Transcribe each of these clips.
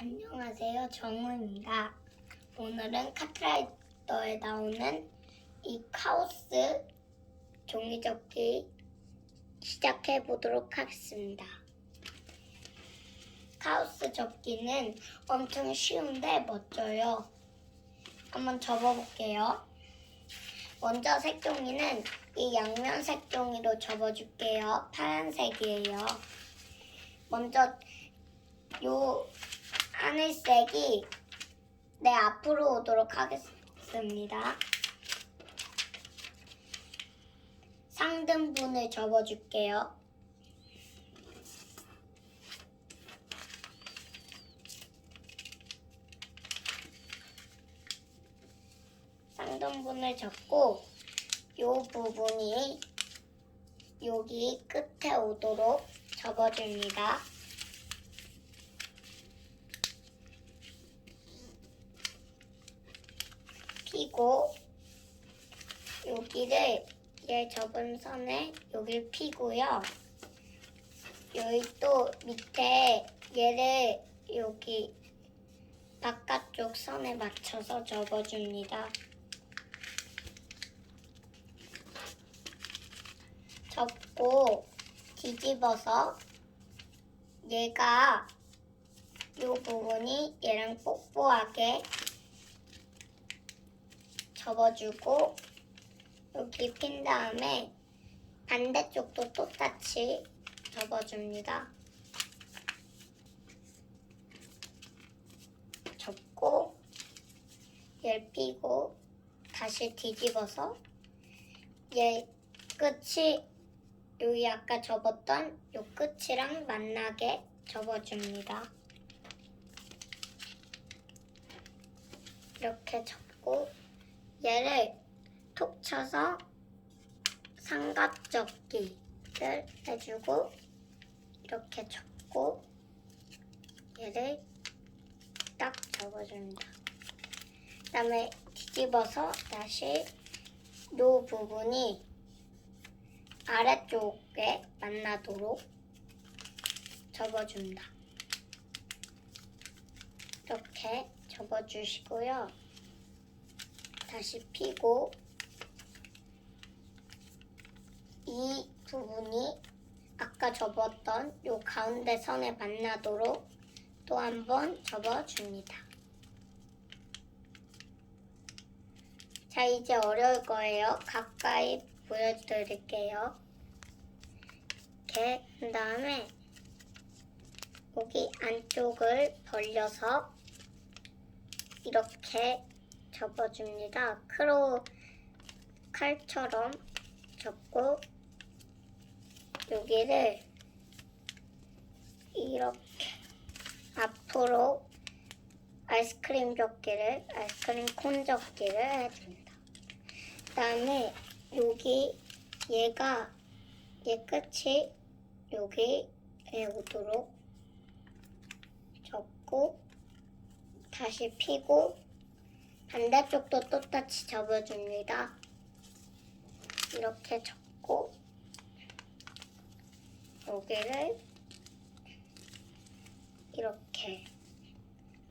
안녕하세요. 정우입니다. 오늘은 카트라이더에 나오는 이 카오스 종이접기 시작해 보도록 하겠습니다. 카오스 접기는 엄청 쉬운데 멋져요. 한번 접어볼게요. 먼저 색종이는 이 양면 색종이로 접어줄게요. 파란색이에요. 먼저 요 하늘색이 내 앞으로 오도록 하겠습니다. 상등분을 접어줄게요. 쌍등분을 접고 요 부분이 여기 끝에 오도록 접어줍니다. 피고 여기를 얘 접은 선에 여기를 피고요. 여기 또 밑에 얘를 여기 바깥쪽 선에 맞춰서 접어줍니다. 접고 뒤집어서 얘가 이 부분이 얘랑 뽀뽀하게 접어주고 여기 핀 다음에 반대쪽도 똑같이 접어줍니다. 접고 얘를 삐고 다시 뒤집어서 얘 끝이 여기 아까 접었던 요 끝이랑 만나게 접어줍니다. 이렇게 접고 얘를 톡 쳐서 삼각접기를 해주고 이렇게 접고 얘를 딱 접어줍니다. 그 다음에 뒤집어서 다시 요 부분이 아래쪽에 만나도록 접어준다. 이렇게 접어주시고요. 다시 피고 이 부분이 아까 접었던 요 가운데 선에 만나도록 또 한 번 접어줍니다. 자, 이제 어려울 거예요. 가까이 보여드릴게요. 이렇게 한 다음에 여기 안쪽을 벌려서 이렇게 접어줍니다. 크로 칼처럼 접고 여기를 이렇게 앞으로 아이스크림 접기를 아이스크림 콘 접기를 해줍니다. 그 다음에 여기 얘가 얘 끝이 여기에 오도록 접고 다시 피고 반대쪽도 똑같이 접어줍니다. 이렇게 접고 여기를 이렇게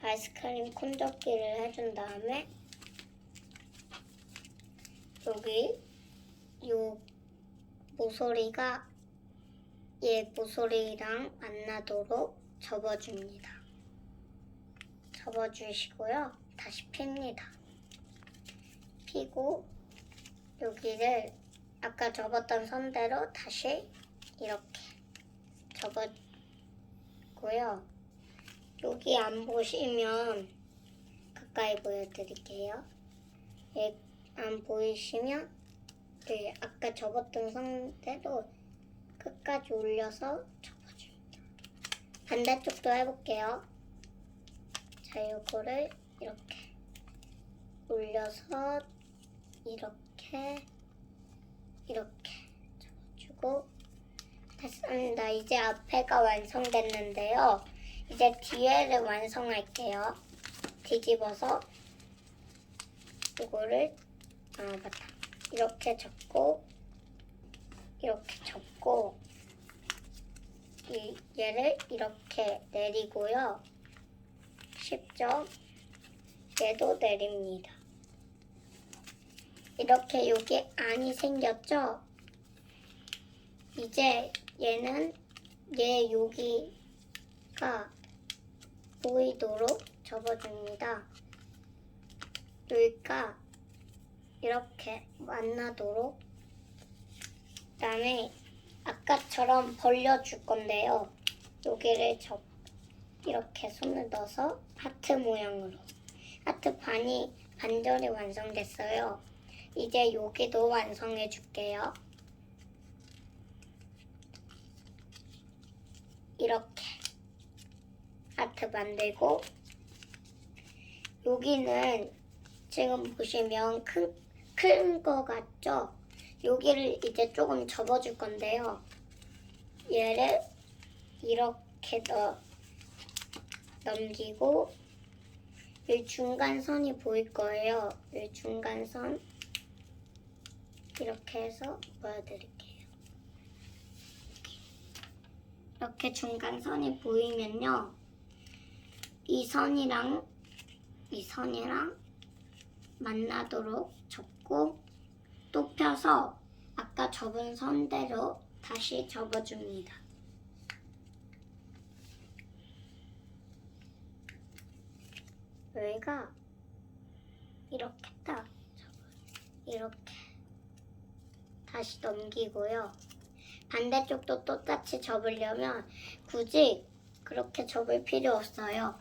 아이스크림 콘접기를 해준 다음에 여기 요 모서리가 얘 모서리랑 만나도록 접어줍니다. 접어주시고요. 다시 핍니다. 피고 여기를 아까 접었던 선대로 다시 이렇게 접어고요. 여기 안 보시면 가까이 보여드릴게요. 예, 안 보이시면 네, 아까 접었던 선대로 끝까지 올려서 접어줍니다. 반대쪽도 해볼게요. 자, 요거를 이렇게 올려서 이렇게 이렇게 접어주고 됐습니다. 이제 앞에가 완성됐는데요. 이제 뒤에를 완성할게요. 뒤집어서 이거를 아 맞다. 이렇게 접고 이렇게 접고 이, 얘를 이렇게 내리고요. 쉽죠? 얘도 내립니다. 이렇게 여기 안이 생겼죠? 이제 얘는 얘 여기가 보이도록 접어줍니다. 여기가 이렇게 만나도록 그 다음에 아까처럼 벌려줄 건데요. 여기를 접 이렇게 손을 넣어서 하트 모양으로 하트 반이 반절이 완성됐어요. 이제 여기도 완성해 줄게요. 이렇게 하트 만들고 여기는 지금 보시면 큰 큰 거 같죠? 여기를 이제 조금 접어줄 건데요. 얘를 이렇게 넣, 넘기고 이 중간선이 보일 거예요. 이 중간선 이렇게 해서 보여드릴게요. 이렇게 중간선이 보이면요. 이 선이랑 이 선이랑 만나도록 접고 또 펴서 아까 접은 선대로 다시 접어줍니다. 여기가 이렇게 딱 이렇게 다시 넘기고요. 반대쪽도 똑같이 접으려면 굳이 그렇게 접을 필요 없어요.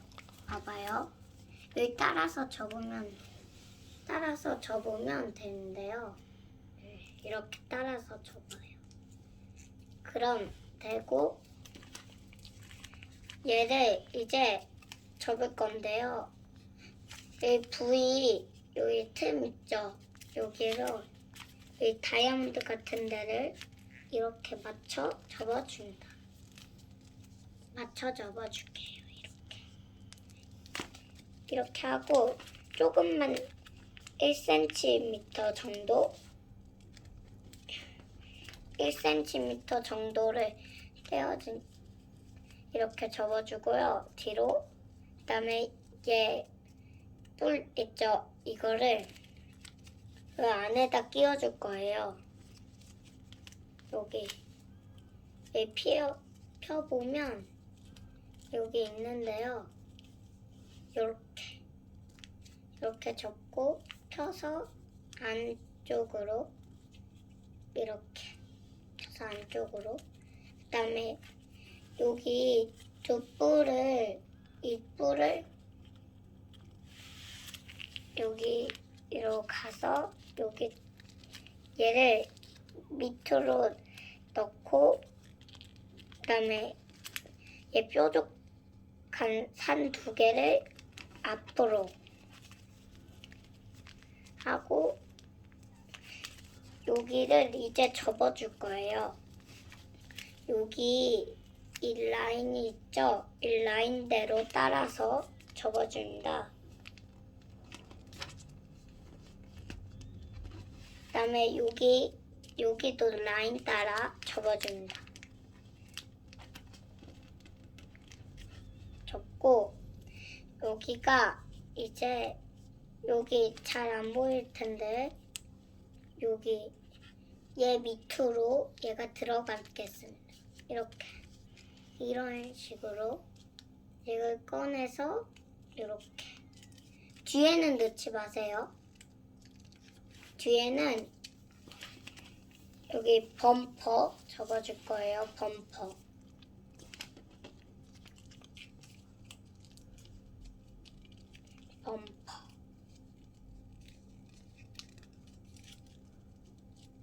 봐봐요. 여기 따라서 접으면 따라서 접으면 되는데요. 네, 이렇게 따라서 접어요. 그럼 되고 얘를 이제 접을 건데요. 이 부위 여기 틈 있죠? 여기로 이 다이아몬드 같은 데를 이렇게 맞춰 접어준다. 맞춰 접어줄게요. 이렇게 이렇게 하고 조금만 1cm 정도 1cm 정도를 떼어진 이렇게 접어주고요. 뒤로 그다음에 얘 뿔 있죠? 이거를 그 안에다 끼워줄 거예요. 여기 이 펴, 펴보면 여기 있는데요. 이렇게 이렇게 접고 펴서 안쪽으로 이렇게 펴서 안쪽으로 그다음에 여기 두 뿔을 이 뿔을 여기로 가서 여기 얘를 밑으로 넣고 그다음에 얘 뾰족한 산 두 개를 앞으로 하고 여기를 이제 접어줄 거예요. 여기 이 라인이 있죠? 이 라인대로 따라서 접어줍니다. 다음에 여기 여기도 라인 따라 접어줍니다. 접고 여기가 이제 여기 잘 안 보일 텐데 여기 얘 밑으로 얘가 들어가겠습니다. 이렇게 이런 식으로 이걸 꺼내서 이렇게 뒤에는 넣지 마세요. 뒤에는 여기 범퍼 접어줄 거예요. 범퍼. 범퍼.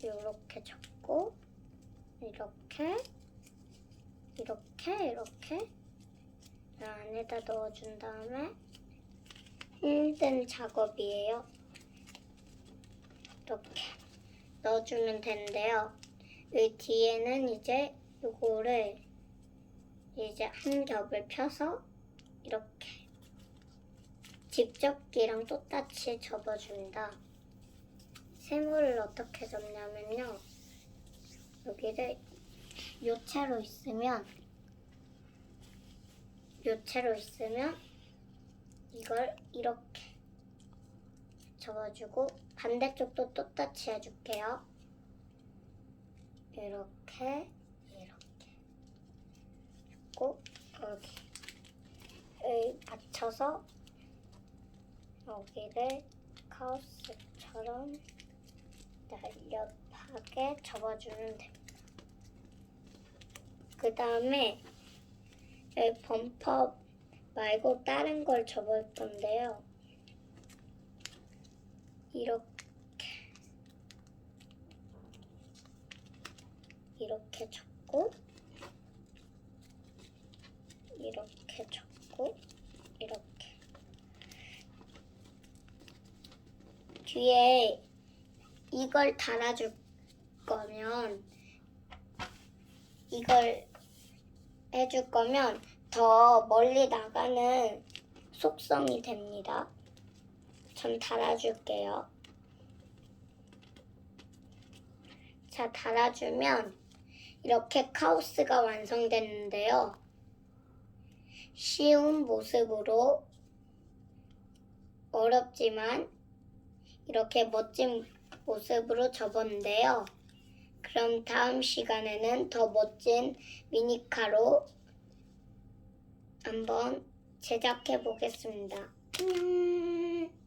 이렇게 접고 이렇게 이렇게 이렇게 이 안에다 넣어준 다음에 힘든 작업이에요. 이렇게 넣어주면 되는데요. 이 뒤에는 이제 이거를 이제 한 겹을 펴서 이렇게 집접기랑 똑같이 접어줍니다. 세모를 어떻게 접냐면요. 여기를 요체로 있으면 요체로 있으면 이걸 이렇게 접어주고 반대쪽도 똑같이 해줄게요. 이렇게 이렇게 했고 여기 여기 받쳐서 여기를 카우스처럼 날렵하게 접어주면 됩니다. 그 다음에 여기 범퍼 말고 다른 걸 접을 건데요. 이렇게 이렇게 접고 이렇게 접고 이렇게 뒤에 이걸 달아줄 거면 이걸 해줄 거면 더 멀리 나가는 속성이 됩니다. 전 달아줄게요. 자, 달아주면 이렇게 카오스가 완성됐는데요. 쉬운 모습으로 어렵지만 이렇게 멋진 모습으로 접었는데요. 그럼 다음 시간에는 더 멋진 미니카로 한번 제작해 보겠습니다. 안녕.